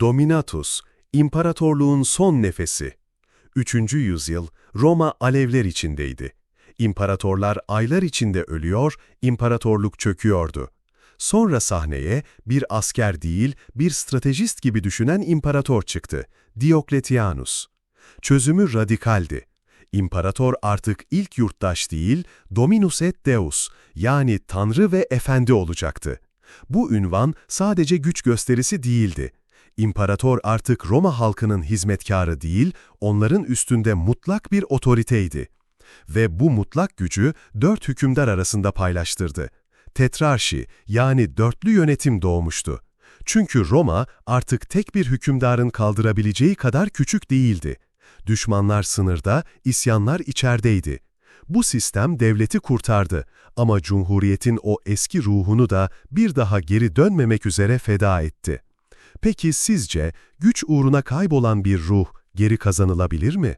Dominatus, imparatorluğun son nefesi. 3. yüzyıl Roma alevler içindeydi. İmparatorlar aylar içinde ölüyor, imparatorluk çöküyordu. Sonra sahneye bir asker değil, bir stratejist gibi düşünen imparator çıktı, Diokletianus. Çözümü radikaldi. İmparator artık ilk yurttaş değil, Dominus et Deus, yani Tanrı ve Efendi olacaktı. Bu ünvan sadece güç gösterisi değildi. İmparator artık Roma halkının hizmetkarı değil, onların üstünde mutlak bir otoriteydi. Ve bu mutlak gücü dört hükümdar arasında paylaştırdı. Tetrarşi yani dörtlü yönetim doğmuştu. Çünkü Roma artık tek bir hükümdarın kaldırabileceği kadar küçük değildi. Düşmanlar sınırda, isyanlar içerideydi. Bu sistem devleti kurtardı ama Cumhuriyet'in o eski ruhunu da bir daha geri dönmemek üzere feda etti. Peki sizce güç uğruna kaybolan bir ruh geri kazanılabilir mi?